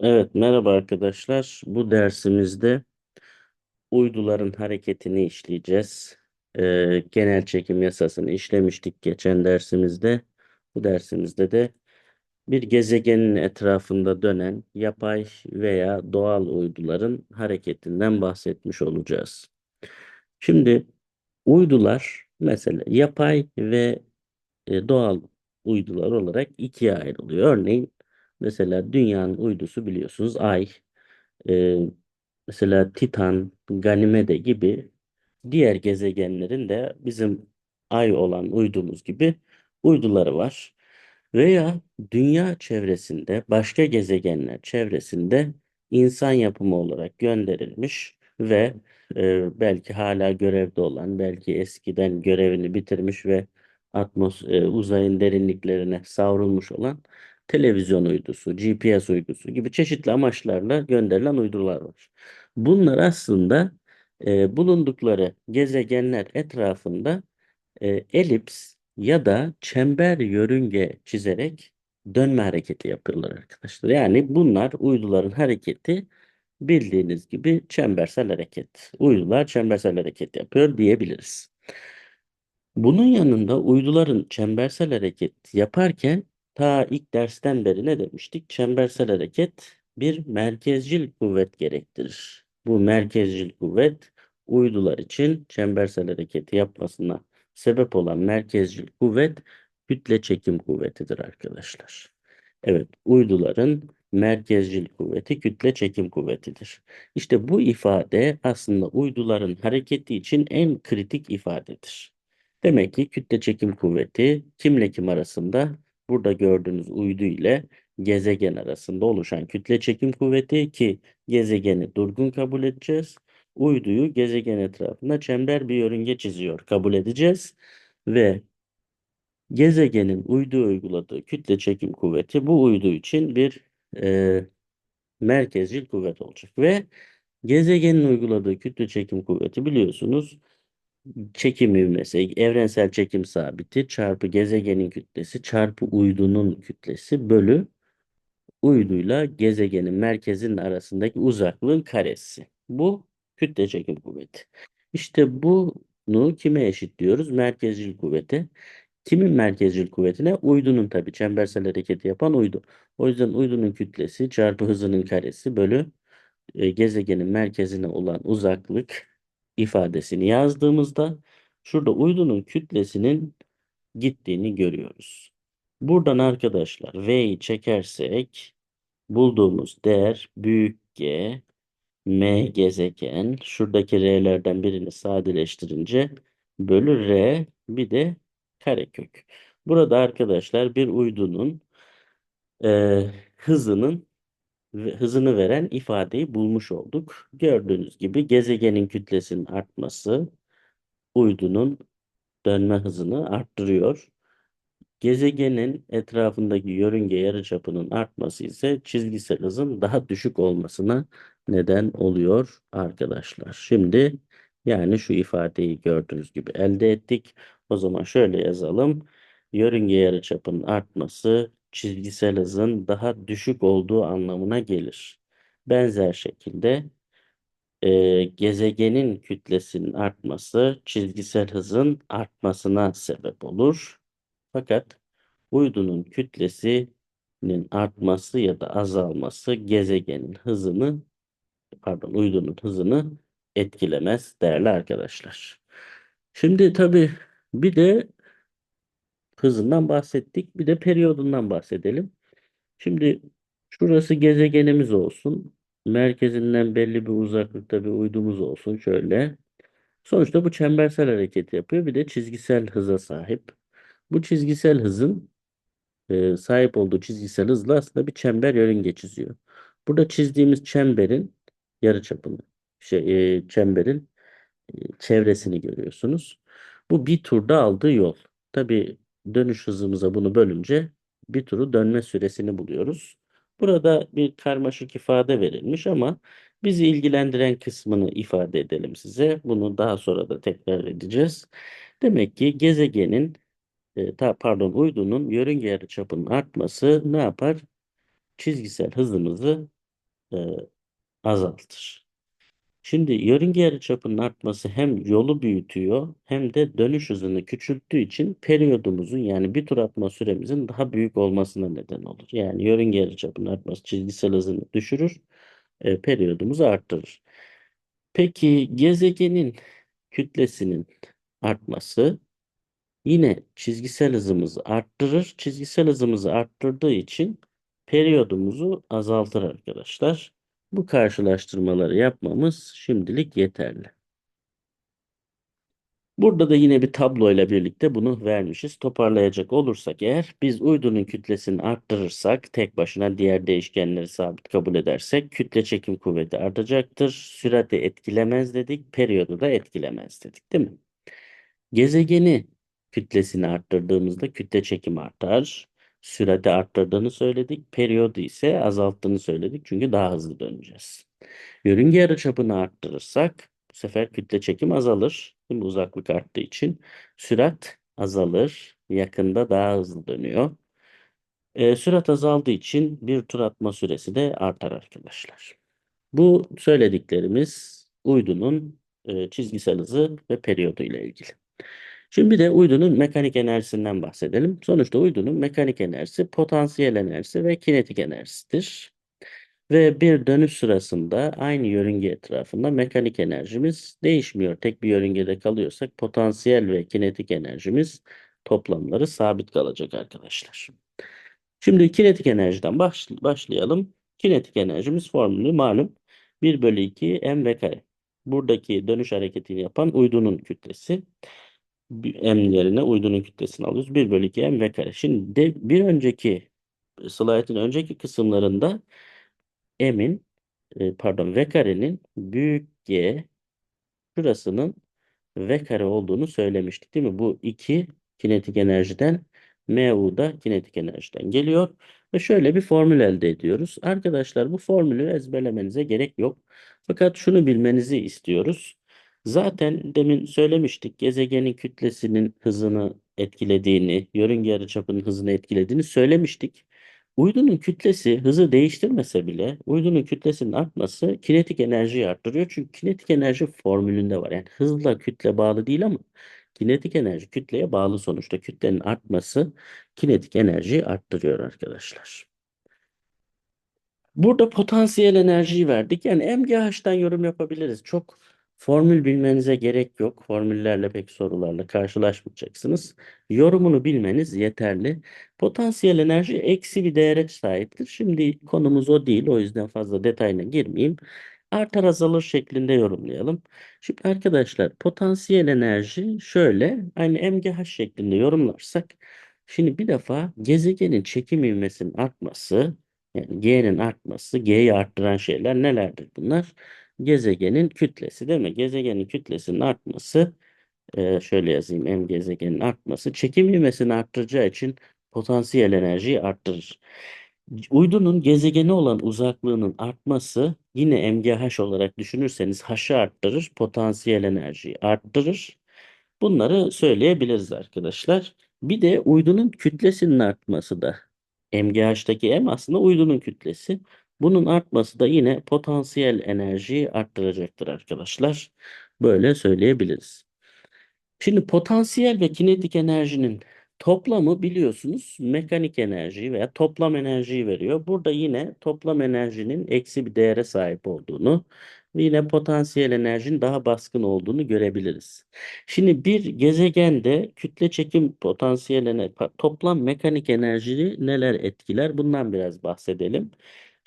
Evet, merhaba arkadaşlar. Bu dersimizde uyduların hareketini işleyeceğiz. Ee, genel çekim yasasını işlemiştik geçen dersimizde. Bu dersimizde de bir gezegenin etrafında dönen yapay veya doğal uyduların hareketinden bahsetmiş olacağız. Şimdi uydular mesela yapay ve e, doğal uydular olarak ikiye ayrılıyor. Örneğin mesela dünyanın uydusu biliyorsunuz Ay. Ee, mesela Titan, Ganymede gibi diğer gezegenlerin de bizim Ay olan uydumuz gibi uyduları var. Veya dünya çevresinde, başka gezegenler çevresinde insan yapımı olarak gönderilmiş ve e, belki hala görevde olan, belki eskiden görevini bitirmiş ve atmos e, uzayın derinliklerine savrulmuş olan televizyon uydusu, GPS uydusu gibi çeşitli amaçlarla gönderilen uydular var. Bunlar aslında e, bulundukları gezegenler etrafında e, elips ya da çember yörünge çizerek dönme hareketi yapıyorlar arkadaşlar. Yani bunlar uyduların hareketi bildiğiniz gibi çembersel hareket. Uydular çembersel hareket yapıyor diyebiliriz. Bunun yanında uyduların çembersel hareket yaparken ta ilk dersten beri ne demiştik? Çembersel hareket bir merkezcil kuvvet gerektirir. Bu merkezcil kuvvet uydular için çembersel hareketi yapmasına sebep olan merkezcil kuvvet kütle çekim kuvvetidir arkadaşlar. Evet, uyduların merkezcil kuvveti kütle çekim kuvvetidir. İşte bu ifade aslında uyduların hareketi için en kritik ifadedir. Demek ki kütle çekim kuvveti kimle kim arasında? Burada gördüğünüz uydu ile gezegen arasında oluşan kütle çekim kuvveti ki gezegeni durgun kabul edeceğiz. Uyduyu gezegen etrafında çember bir yörünge çiziyor kabul edeceğiz. Ve gezegenin uyduya uyguladığı kütle çekim kuvveti bu uydu için bir e, merkezcil kuvvet olacak. Ve gezegenin uyguladığı kütle çekim kuvveti biliyorsunuz çekim ivmesi, evrensel çekim sabiti çarpı gezegenin kütlesi çarpı uydunun kütlesi bölü uyduyla gezegenin merkezinin arasındaki uzaklığın karesi. Bu kütle çekim kuvveti. İşte bunu kime eşitliyoruz? Merkezcil kuvvete. Kimin merkezcil kuvvetine? Uydunun tabii çembersel hareketi yapan uydu. O yüzden uydunun kütlesi çarpı hızının karesi bölü e, gezegenin merkezine olan uzaklık ifadesini yazdığımızda şurada uydunun kütlesinin gittiğini görüyoruz. Buradan arkadaşlar V'yi çekersek bulduğumuz değer büyük G, M gezegen. Şuradaki R'lerden birini sadeleştirince bölü R bir de karekök. Burada arkadaşlar bir uydunun e, hızının hızını veren ifadeyi bulmuş olduk. Gördüğünüz gibi gezegenin kütlesinin artması uydunun dönme hızını arttırıyor. Gezegenin etrafındaki yörünge yarıçapının artması ise çizgisel hızın daha düşük olmasına neden oluyor arkadaşlar. Şimdi yani şu ifadeyi gördüğünüz gibi elde ettik. O zaman şöyle yazalım. Yörünge yarıçapının artması çizgisel hızın daha düşük olduğu anlamına gelir. Benzer şekilde e, gezegenin kütlesinin artması çizgisel hızın artmasına sebep olur. Fakat uydunun kütlesinin artması ya da azalması gezegenin hızını pardon uydunun hızını etkilemez değerli arkadaşlar. Şimdi tabii bir de hızından bahsettik. Bir de periyodundan bahsedelim. Şimdi şurası gezegenimiz olsun. Merkezinden belli bir uzaklıkta bir uydumuz olsun şöyle. Sonuçta bu çembersel hareket yapıyor. Bir de çizgisel hıza sahip. Bu çizgisel hızın e, sahip olduğu çizgisel hızla aslında bir çember yörünge çiziyor. Burada çizdiğimiz çemberin yarıçapını, şey, e, çemberin e, çevresini görüyorsunuz. Bu bir turda aldığı yol. Tabii dönüş hızımıza bunu bölünce bir turu dönme süresini buluyoruz. Burada bir karmaşık ifade verilmiş ama bizi ilgilendiren kısmını ifade edelim size. Bunu daha sonra da tekrar edeceğiz. Demek ki gezegenin e, ta, pardon uydunun yörünge yarıçapının artması ne yapar? Çizgisel hızımızı e, azaltır. Şimdi yörünge yarıçapının artması hem yolu büyütüyor hem de dönüş hızını küçülttüğü için periyodumuzun yani bir tur atma süremizin daha büyük olmasına neden olur. Yani yörünge yarıçapının artması çizgisel hızını düşürür, e, periyodumuzu arttırır. Peki gezegenin kütlesinin artması yine çizgisel hızımızı arttırır. Çizgisel hızımızı arttırdığı için periyodumuzu azaltır arkadaşlar. Bu karşılaştırmaları yapmamız şimdilik yeterli. Burada da yine bir tabloyla birlikte bunu vermişiz. Toparlayacak olursak eğer biz uydunun kütlesini arttırırsak tek başına diğer değişkenleri sabit kabul edersek kütle çekim kuvveti artacaktır. Sürati etkilemez dedik, periyodu da etkilemez dedik değil mi? Gezegeni kütlesini arttırdığımızda kütle çekimi artar. Sürati arttırdığını söyledik. Periyodu ise azalttığını söyledik. Çünkü daha hızlı döneceğiz. Yörünge yarıçapını arttırırsak bu sefer kütle çekim azalır. Mi? Uzaklık arttığı için. Sürat azalır. Yakında daha hızlı dönüyor. E, sürat azaldığı için bir tur atma süresi de artar arkadaşlar. Bu söylediklerimiz uydunun e, çizgisel hızı ve periyodu ile ilgili. Şimdi de uydunun mekanik enerjisinden bahsedelim. Sonuçta uydunun mekanik enerjisi potansiyel enerjisi ve kinetik enerjisidir. Ve bir dönüş sırasında aynı yörünge etrafında mekanik enerjimiz değişmiyor. Tek bir yörüngede kalıyorsak potansiyel ve kinetik enerjimiz toplamları sabit kalacak arkadaşlar. Şimdi kinetik enerjiden baş, başlayalım. Kinetik enerjimiz formülü malum 1 bölü 2 m kare. Buradaki dönüş hareketini yapan uydunun kütlesi. M yerine uydunun kütlesini alıyoruz. 1 bölü 2 m kare. Şimdi de bir önceki slaytın önceki kısımlarında m'in e, pardon v karenin büyük G şurasının v kare olduğunu söylemiştik değil mi? Bu 2 kinetik enerjiden mu da kinetik enerjiden geliyor. Ve şöyle bir formül elde ediyoruz. Arkadaşlar bu formülü ezberlemenize gerek yok. Fakat şunu bilmenizi istiyoruz. Zaten demin söylemiştik gezegenin kütlesinin hızını etkilediğini, yörünge yarıçapının hızını etkilediğini söylemiştik. Uydunun kütlesi hızı değiştirmese bile uydunun kütlesinin artması kinetik enerjiyi arttırıyor. Çünkü kinetik enerji formülünde var. Yani hızla kütle bağlı değil ama kinetik enerji kütleye bağlı sonuçta. Kütlenin artması kinetik enerjiyi arttırıyor arkadaşlar. Burada potansiyel enerjiyi verdik. Yani MGH'dan yorum yapabiliriz. Çok formül bilmenize gerek yok. Formüllerle pek sorularla karşılaşmayacaksınız. Yorumunu bilmeniz yeterli. Potansiyel enerji eksi bir değere sahiptir. Şimdi konumuz o değil. O yüzden fazla detayına girmeyeyim. Artar azalır şeklinde yorumlayalım. Şimdi arkadaşlar potansiyel enerji şöyle aynı MGH şeklinde yorumlarsak şimdi bir defa gezegenin çekim ivmesinin artması yani G'nin artması, G'yi arttıran şeyler nelerdir bunlar? Gezegenin kütlesi değil mi? Gezegenin kütlesinin artması, e, şöyle yazayım, M gezegenin artması, çekim ivmesini arttıracağı için potansiyel enerjiyi arttırır. Uydunun gezegeni olan uzaklığının artması yine MGH olarak düşünürseniz H'ı arttırır, potansiyel enerjiyi arttırır. Bunları söyleyebiliriz arkadaşlar. Bir de uydunun kütlesinin artması da MGH'taki M aslında uydunun kütlesi. Bunun artması da yine potansiyel enerjiyi arttıracaktır arkadaşlar. Böyle söyleyebiliriz. Şimdi potansiyel ve kinetik enerjinin toplamı biliyorsunuz mekanik enerjiyi veya toplam enerjiyi veriyor. Burada yine toplam enerjinin eksi bir değere sahip olduğunu ve yine potansiyel enerjinin daha baskın olduğunu görebiliriz. Şimdi bir gezegende kütle çekim potansiyel toplam mekanik enerjiyi neler etkiler? Bundan biraz bahsedelim.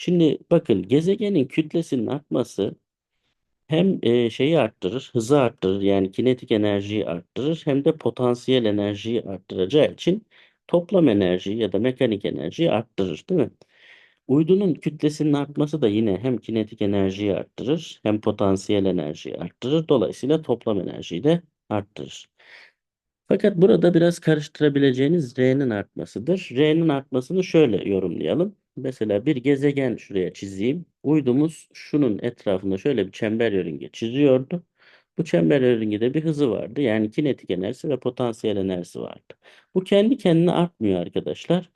Şimdi bakın gezegenin kütlesinin artması hem e, şeyi arttırır, hızı arttırır yani kinetik enerjiyi arttırır hem de potansiyel enerjiyi arttıracağı için toplam enerjiyi ya da mekanik enerjiyi arttırır değil mi? Uydunun kütlesinin artması da yine hem kinetik enerjiyi arttırır hem potansiyel enerjiyi arttırır. Dolayısıyla toplam enerjiyi de arttırır. Fakat burada biraz karıştırabileceğiniz R'nin artmasıdır. R'nin artmasını şöyle yorumlayalım. Mesela bir gezegen şuraya çizeyim. Uydumuz şunun etrafında şöyle bir çember yörünge çiziyordu. Bu çember yörüngede bir hızı vardı. Yani kinetik enerjisi ve potansiyel enerjisi vardı. Bu kendi kendine artmıyor arkadaşlar.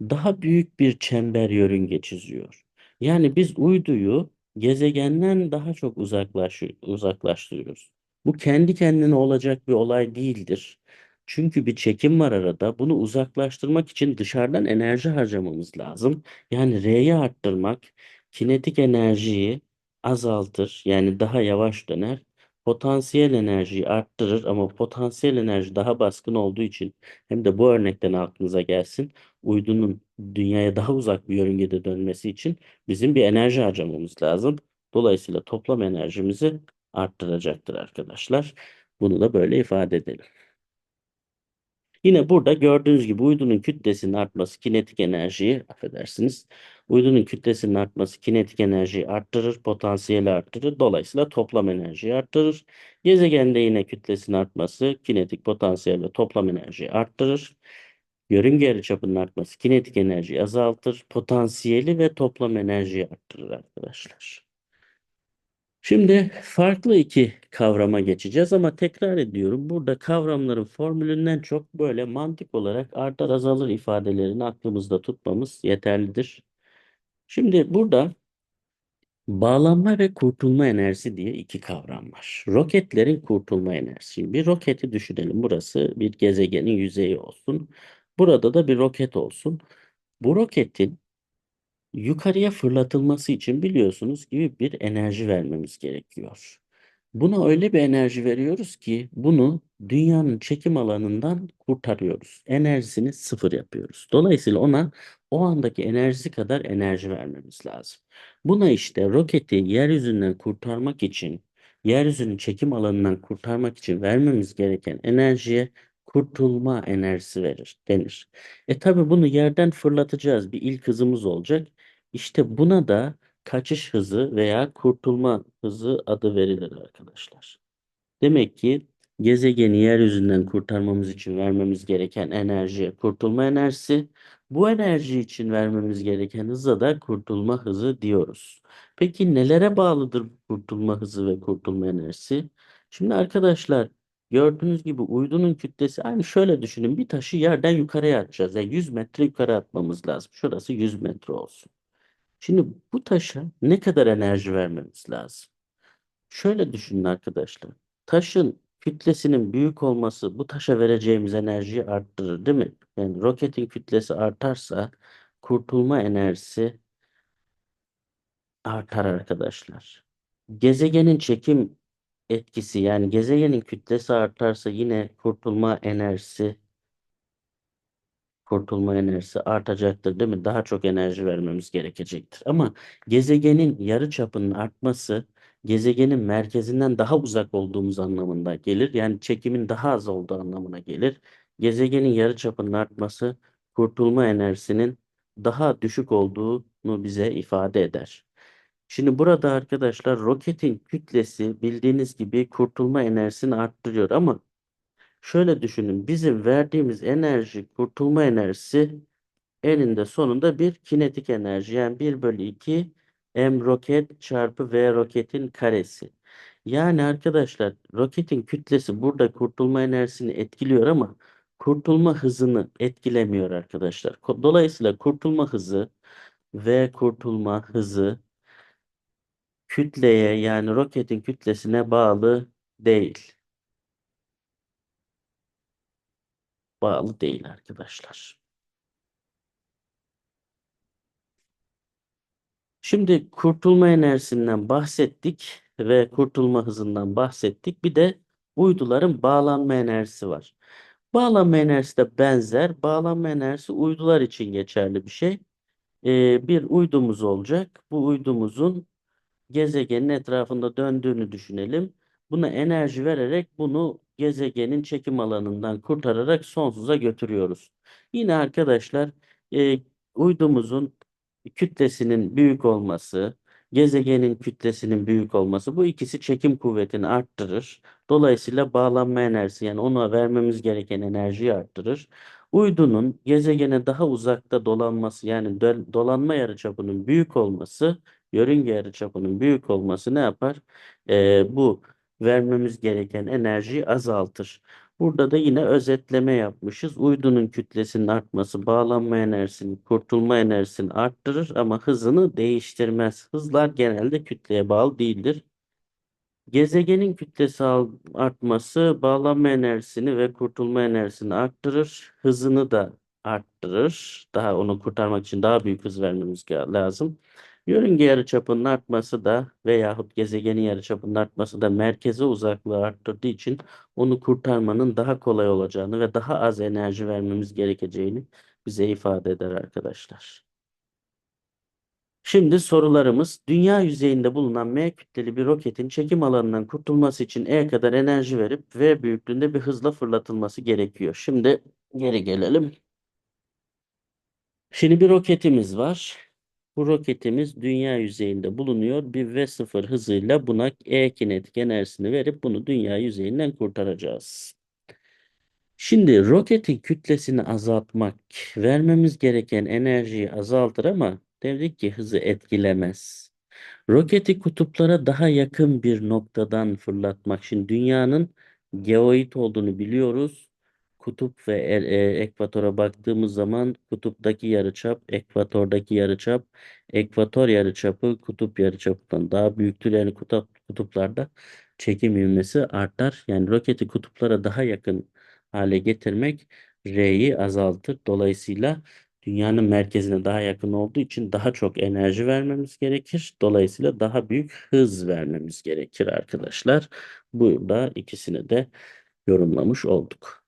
Daha büyük bir çember yörünge çiziyor. Yani biz uyduyu gezegenden daha çok uzaklaş, uzaklaştırıyoruz. Bu kendi kendine olacak bir olay değildir. Çünkü bir çekim var arada. Bunu uzaklaştırmak için dışarıdan enerji harcamamız lazım. Yani R'yi arttırmak kinetik enerjiyi azaltır. Yani daha yavaş döner. Potansiyel enerjiyi arttırır ama potansiyel enerji daha baskın olduğu için hem de bu örnekten aklınıza gelsin. Uydunun dünyaya daha uzak bir yörüngede dönmesi için bizim bir enerji harcamamız lazım. Dolayısıyla toplam enerjimizi arttıracaktır arkadaşlar. Bunu da böyle ifade edelim. Yine burada gördüğünüz gibi uydunun kütlesinin artması kinetik enerjiyi, affedersiniz, uydunun kütlesinin artması kinetik enerjiyi arttırır, potansiyeli arttırır. Dolayısıyla toplam enerjiyi arttırır. Gezegende yine kütlesinin artması kinetik potansiyel ve toplam enerjiyi arttırır. Yörünge yarıçapının artması kinetik enerjiyi azaltır, potansiyeli ve toplam enerjiyi arttırır arkadaşlar. Şimdi farklı iki kavrama geçeceğiz ama tekrar ediyorum. Burada kavramların formülünden çok böyle mantık olarak artar azalır ifadelerini aklımızda tutmamız yeterlidir. Şimdi burada bağlanma ve kurtulma enerjisi diye iki kavram var. Roketlerin kurtulma enerjisi. Bir roketi düşünelim. Burası bir gezegenin yüzeyi olsun. Burada da bir roket olsun. Bu roketin yukarıya fırlatılması için biliyorsunuz gibi bir enerji vermemiz gerekiyor. Buna öyle bir enerji veriyoruz ki bunu dünyanın çekim alanından kurtarıyoruz. Enerjisini sıfır yapıyoruz. Dolayısıyla ona o andaki enerjisi kadar enerji vermemiz lazım. Buna işte roketi yeryüzünden kurtarmak için, yeryüzünün çekim alanından kurtarmak için vermemiz gereken enerjiye kurtulma enerjisi verir denir. E tabi bunu yerden fırlatacağız. Bir ilk hızımız olacak. İşte buna da kaçış hızı veya kurtulma hızı adı verilir arkadaşlar. Demek ki gezegeni yeryüzünden kurtarmamız için vermemiz gereken enerji kurtulma enerjisi. Bu enerji için vermemiz gereken hıza da kurtulma hızı diyoruz. Peki nelere bağlıdır kurtulma hızı ve kurtulma enerjisi? Şimdi arkadaşlar gördüğünüz gibi uydunun kütlesi aynı şöyle düşünün bir taşı yerden yukarıya atacağız. Yani 100 metre yukarı atmamız lazım. Şurası 100 metre olsun. Şimdi bu taşa ne kadar enerji vermemiz lazım? Şöyle düşünün arkadaşlar. Taşın kütlesinin büyük olması bu taşa vereceğimiz enerjiyi arttırır, değil mi? Yani roketin kütlesi artarsa kurtulma enerjisi artar arkadaşlar. Gezegenin çekim etkisi yani gezegenin kütlesi artarsa yine kurtulma enerjisi kurtulma enerjisi artacaktır değil mi? Daha çok enerji vermemiz gerekecektir. Ama gezegenin yarı çapının artması gezegenin merkezinden daha uzak olduğumuz anlamında gelir. Yani çekimin daha az olduğu anlamına gelir. Gezegenin yarı çapının artması kurtulma enerjisinin daha düşük olduğunu bize ifade eder. Şimdi burada arkadaşlar roketin kütlesi bildiğiniz gibi kurtulma enerjisini arttırıyor ama Şöyle düşünün. Bizim verdiğimiz enerji, kurtulma enerjisi eninde sonunda bir kinetik enerji. Yani 1 bölü 2 m roket çarpı v roketin karesi. Yani arkadaşlar roketin kütlesi burada kurtulma enerjisini etkiliyor ama kurtulma hızını etkilemiyor arkadaşlar. Dolayısıyla kurtulma hızı v kurtulma hızı kütleye yani roketin kütlesine bağlı değil. Bağlı değil arkadaşlar. Şimdi kurtulma enerjisinden bahsettik ve kurtulma hızından bahsettik. Bir de uyduların bağlanma enerjisi var. Bağlanma enerjisi de benzer. Bağlanma enerjisi uydular için geçerli bir şey. Ee, bir uydumuz olacak. Bu uydumuzun gezegenin etrafında döndüğünü düşünelim. Buna enerji vererek bunu gezegenin çekim alanından kurtararak sonsuza götürüyoruz. Yine arkadaşlar e, uydumuzun kütlesinin büyük olması, gezegenin kütlesinin büyük olması bu ikisi çekim kuvvetini arttırır. Dolayısıyla bağlanma enerjisi yani ona vermemiz gereken enerjiyi arttırır. Uydunun gezegene daha uzakta dolanması yani dolanma yarıçapının büyük olması, yörünge yarıçapının büyük olması ne yapar? Ee, bu vermemiz gereken enerjiyi azaltır. Burada da yine özetleme yapmışız. Uydunun kütlesinin artması bağlanma enerjisini, kurtulma enerjisini arttırır ama hızını değiştirmez. Hızlar genelde kütleye bağlı değildir. Gezegenin kütlesi artması bağlanma enerjisini ve kurtulma enerjisini arttırır. Hızını da arttırır. Daha onu kurtarmak için daha büyük hız vermemiz lazım. Yörünge yarıçapının artması da veyahut gezegenin yarıçapının artması da merkeze uzaklığı arttırdığı için onu kurtarmanın daha kolay olacağını ve daha az enerji vermemiz gerekeceğini bize ifade eder arkadaşlar. Şimdi sorularımız dünya yüzeyinde bulunan M kütleli bir roketin çekim alanından kurtulması için E kadar enerji verip V büyüklüğünde bir hızla fırlatılması gerekiyor. Şimdi geri gelelim. Şimdi bir roketimiz var. Bu roketimiz dünya yüzeyinde bulunuyor. Bir V0 hızıyla buna E kinetik enerjisini verip bunu dünya yüzeyinden kurtaracağız. Şimdi roketin kütlesini azaltmak vermemiz gereken enerjiyi azaltır ama dedik ki hızı etkilemez. Roketi kutuplara daha yakın bir noktadan fırlatmak. Şimdi dünyanın geoid olduğunu biliyoruz. Kutup ve e- e, ekvatora baktığımız zaman kutuptaki yarıçap, ekvatordaki yarıçap, ekvator yarıçapı kutup yarıçapından daha büyüktür. Yani kutup, kutuplarda çekim ivmesi artar. Yani roketi kutuplara daha yakın hale getirmek R'yi azaltır. Dolayısıyla dünyanın merkezine daha yakın olduğu için daha çok enerji vermemiz gerekir. Dolayısıyla daha büyük hız vermemiz gerekir arkadaşlar. Burada ikisini de yorumlamış olduk.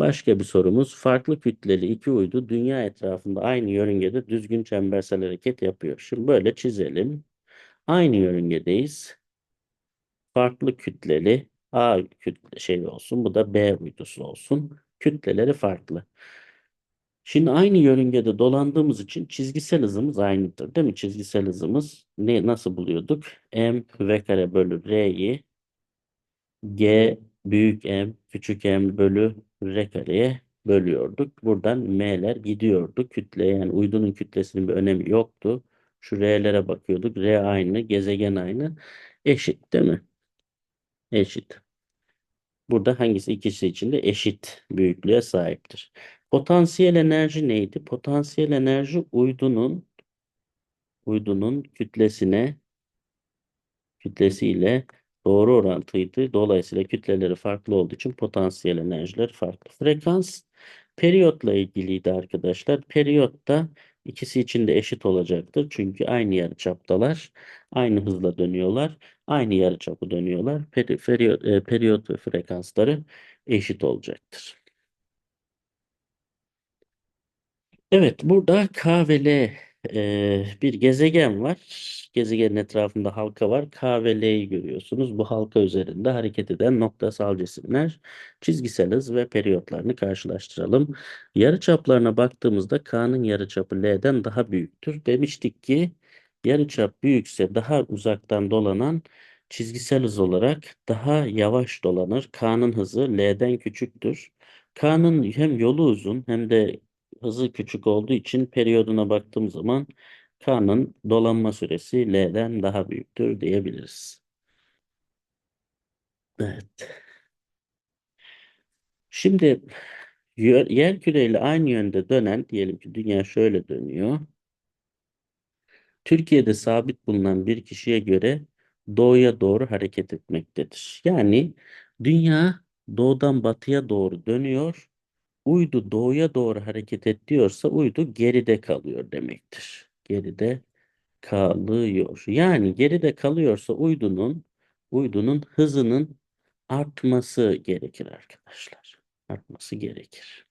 Başka bir sorumuz. Farklı kütleli iki uydu dünya etrafında aynı yörüngede düzgün çembersel hareket yapıyor. Şimdi böyle çizelim. Aynı yörüngedeyiz. Farklı kütleli A kütle şey olsun. Bu da B uydusu olsun. Kütleleri farklı. Şimdi aynı yörüngede dolandığımız için çizgisel hızımız aynıdır, değil mi? Çizgisel hızımız ne nasıl buluyorduk? M v kare bölü R'yi G büyük M küçük M bölü R kareye bölüyorduk. Buradan M'ler gidiyordu. Kütle yani uydunun kütlesinin bir önemi yoktu. Şu R'lere bakıyorduk. R aynı, gezegen aynı. Eşit değil mi? Eşit. Burada hangisi ikisi için de eşit büyüklüğe sahiptir. Potansiyel enerji neydi? Potansiyel enerji uydunun uydunun kütlesine kütlesiyle doğru orantıydı. Dolayısıyla kütleleri farklı olduğu için potansiyel enerjiler farklı. Frekans periyotla ilgiliydi arkadaşlar. Periyotta ikisi için de eşit olacaktır. Çünkü aynı yarıçaptalar. Aynı hızla dönüyorlar. Aynı yarıçapı dönüyorlar. Peri, periyot, e, periyot ve frekansları eşit olacaktır. Evet, burada K ve L e, bir gezegen var. Gezegenin etrafında halka var. K ve L'yi görüyorsunuz. Bu halka üzerinde hareket eden noktasal cisimler, çizgisel hız ve periyotlarını karşılaştıralım. Yarıçaplarına baktığımızda K'nın yarıçapı L'den daha büyüktür. Demiştik ki yarıçap büyükse daha uzaktan dolanan çizgisel hız olarak daha yavaş dolanır. K'nın hızı L'den küçüktür. K'nın hem yolu uzun hem de hızı küçük olduğu için periyoduna baktığım zaman K'nın dolanma süresi L'den daha büyüktür diyebiliriz. Evet. Şimdi yer, küreyle aynı yönde dönen diyelim ki dünya şöyle dönüyor. Türkiye'de sabit bulunan bir kişiye göre doğuya doğru hareket etmektedir. Yani dünya doğudan batıya doğru dönüyor. Uydu doğuya doğru hareket et diyorsa uydu geride kalıyor demektir. Geride kalıyor. Yani geride kalıyorsa uydunun uydunun hızının artması gerekir arkadaşlar. Artması gerekir.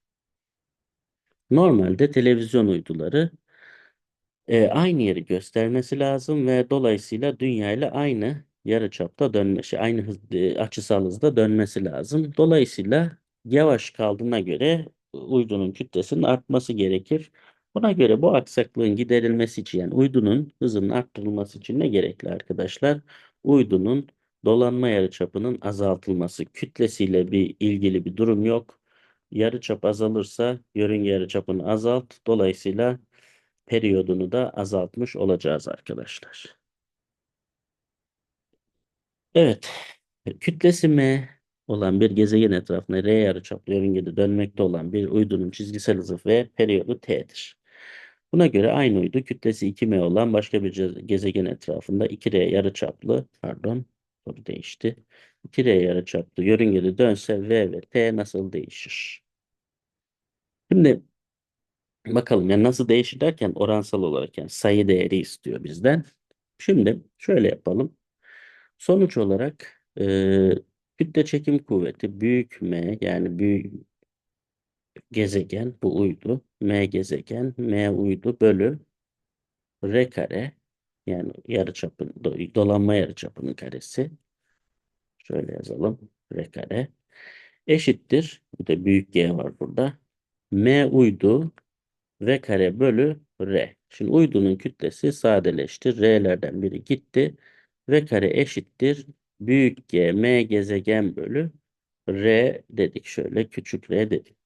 Normalde televizyon uyduları e, aynı yeri göstermesi lazım ve dolayısıyla dünya ile aynı yarıçapta dönmesi, aynı hız, e, açısal hızda dönmesi lazım. Dolayısıyla yavaş kaldığına göre uydunun kütlesinin artması gerekir. Buna göre bu aksaklığın giderilmesi için yani uydunun hızının arttırılması için ne gerekli arkadaşlar? Uydunun dolanma yarıçapının azaltılması. Kütlesiyle bir ilgili bir durum yok. Yarıçap azalırsa yörünge yarıçapını azalt. Dolayısıyla periyodunu da azaltmış olacağız arkadaşlar. Evet. Kütlesi M olan bir gezegen etrafında R yarıçaplı yörüngede dönmekte olan bir uydunun çizgisel hızı ve periyodu T'dir. Buna göre aynı uydu kütlesi 2m olan başka bir gezegen etrafında 2R yarıçaplı, pardon, soru değişti. 2R yarıçaplı yörüngede dönse V ve T nasıl değişir? Şimdi bakalım yani nasıl değişir derken oransal olarak yani sayı değeri istiyor bizden. Şimdi şöyle yapalım. Sonuç olarak e, kütle çekim kuvveti büyük M yani büyük gezegen bu uydu. M gezegen M uydu bölü R kare yani yarıçapı do- dolanma yarıçapının karesi. Şöyle yazalım. R kare eşittir. Bir de büyük G var burada. M uydu V kare bölü R. Şimdi uydunun kütlesi sadeleşti. R'lerden biri gitti. V kare eşittir. Büyük G M gezegen bölü R dedik. Şöyle küçük R dedik.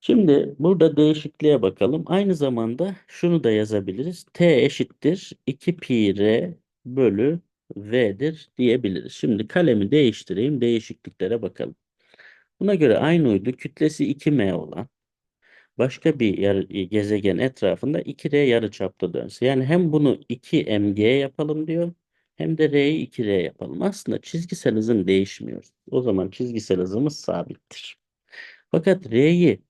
Şimdi burada değişikliğe bakalım. Aynı zamanda şunu da yazabiliriz. T eşittir 2 pi R bölü V'dir diyebiliriz. Şimdi kalemi değiştireyim. Değişikliklere bakalım. Buna göre aynı uydu kütlesi 2m olan başka bir yarı, gezegen etrafında 2R yarıçapta dönse. Yani hem bunu 2mg yapalım diyor hem de R'yi 2R yapalım. Aslında çizgisel hızım değişmiyor. O zaman çizgisel hızımız sabittir. Fakat R'yi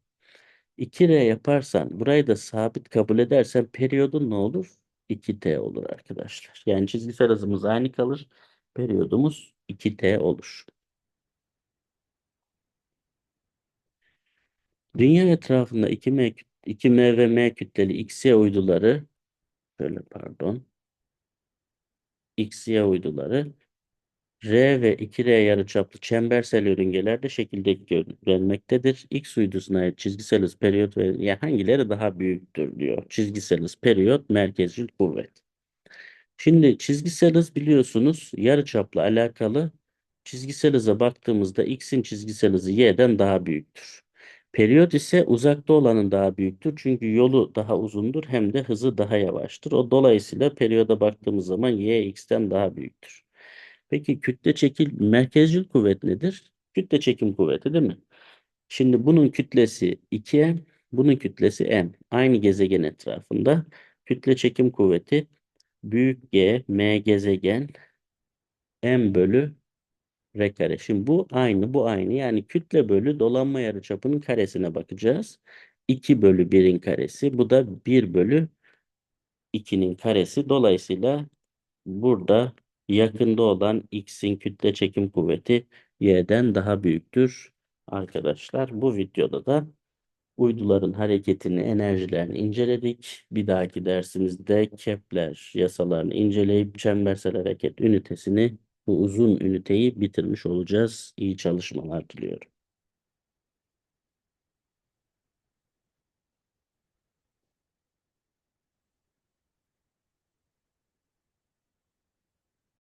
2R yaparsan burayı da sabit kabul edersen periyodun ne olur? 2T olur arkadaşlar. Yani çizgisel hızımız aynı kalır. Periyodumuz 2T olur. Dünya etrafında 2M, 2M ve M kütleli XY uyduları şöyle pardon XY uyduları R ve 2R yarıçaplı çembersel yörüngelerde şekilde görülmektedir. X uydusuna ait çizgisel hız, periyot ve ya hangileri daha büyüktür diyor. Çizgisel hız, periyot, merkezcil kuvvet. Şimdi çizgisel hız biliyorsunuz yarıçapla alakalı. Çizgisel hıza baktığımızda X'in çizgisel hızı Y'den daha büyüktür. Periyot ise uzakta olanın daha büyüktür. Çünkü yolu daha uzundur hem de hızı daha yavaştır. O dolayısıyla periyoda baktığımız zaman Y X'ten daha büyüktür. Peki kütle çekil merkezcil kuvvet nedir? Kütle çekim kuvveti değil mi? Şimdi bunun kütlesi 2m, bunun kütlesi m. Aynı gezegen etrafında kütle çekim kuvveti büyük G, m gezegen m bölü r kare. Şimdi bu aynı, bu aynı. Yani kütle bölü dolanma yarıçapının karesine bakacağız. 2 bölü 1'in karesi. Bu da 1 bölü 2'nin karesi. Dolayısıyla burada yakında olan x'in kütle çekim kuvveti y'den daha büyüktür. Arkadaşlar bu videoda da uyduların hareketini, enerjilerini inceledik. Bir dahaki dersimizde Kepler yasalarını inceleyip çembersel hareket ünitesini bu uzun üniteyi bitirmiş olacağız. İyi çalışmalar diliyorum.